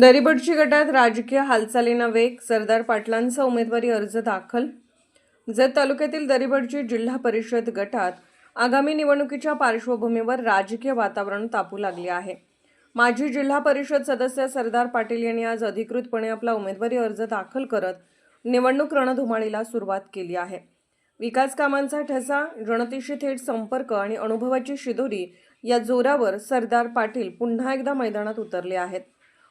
दरिबडची गटात राजकीय हालचालींना वेग सरदार पाटलांचा उमेदवारी अर्ज दाखल. जत तालुक्यातील दरिबडची जिल्हा परिषद गटात आगामी निवडणुकीच्या पार्श्वभूमीवर राजकीय वातावरण तापू लागले आहे. माजी जिल्हा परिषद सदस्य सरदार पाटील यांनी आज अधिकृतपणे आपला उमेदवारी अर्ज दाखल करत निवडणूक रणधुमाळीला सुरुवात केली आहे. विकास कामांचा ठसा जनतेशी थेट संपर्क आणि अनुभवाची शिदोरी या जोरावर सरदार पाटील पुन्हा एकदा मैदानात उतरले आहेत.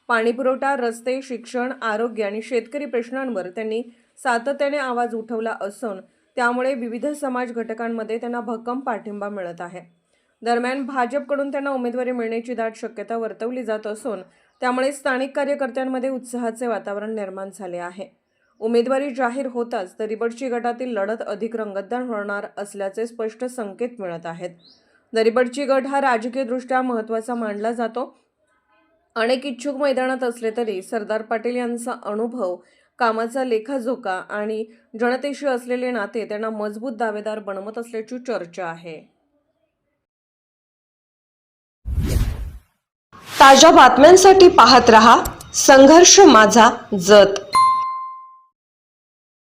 पाणीपुरवठा रस्ते शिक्षण आरोग्य आणि शेतकरी प्रश्नांवर त्यांनी सातत्याने आवाज उठवला असून त्यामुळे विविध समाज घटकांमध्ये त्यांना भक्कम पाठिंबा मिळत आहे. दरम्यान भाजपकडून त्यांना उमेदवारी मिळण्याची दाट शक्यता वर्तवली जात असून त्यामुळे स्थानिक कार्यकर्त्यांमध्ये उत्साहाचे वातावरण निर्माण झाले आहे. उमेदवारी जाहीर होताच दरिबडची गटातील लढत अधिक रंगतदार होणार असल्याचे स्पष्ट संकेत मिळत आहेत. दरिबडची गट हा राजकीयदृष्ट्या महत्त्वाचा मानला जातो. अनेक इच्छुक मैदानात असले तरी सरदार पाटील यांचा अनुभव कामाचा लेखाजोखा आणि जनतेशी असलेले नाते त्यांना मजबूत दावेदार बनवत असल्याची चर्चा आहे. ताज्या बातम्यांसाठी पाहत रहा संघर्ष माझा जत.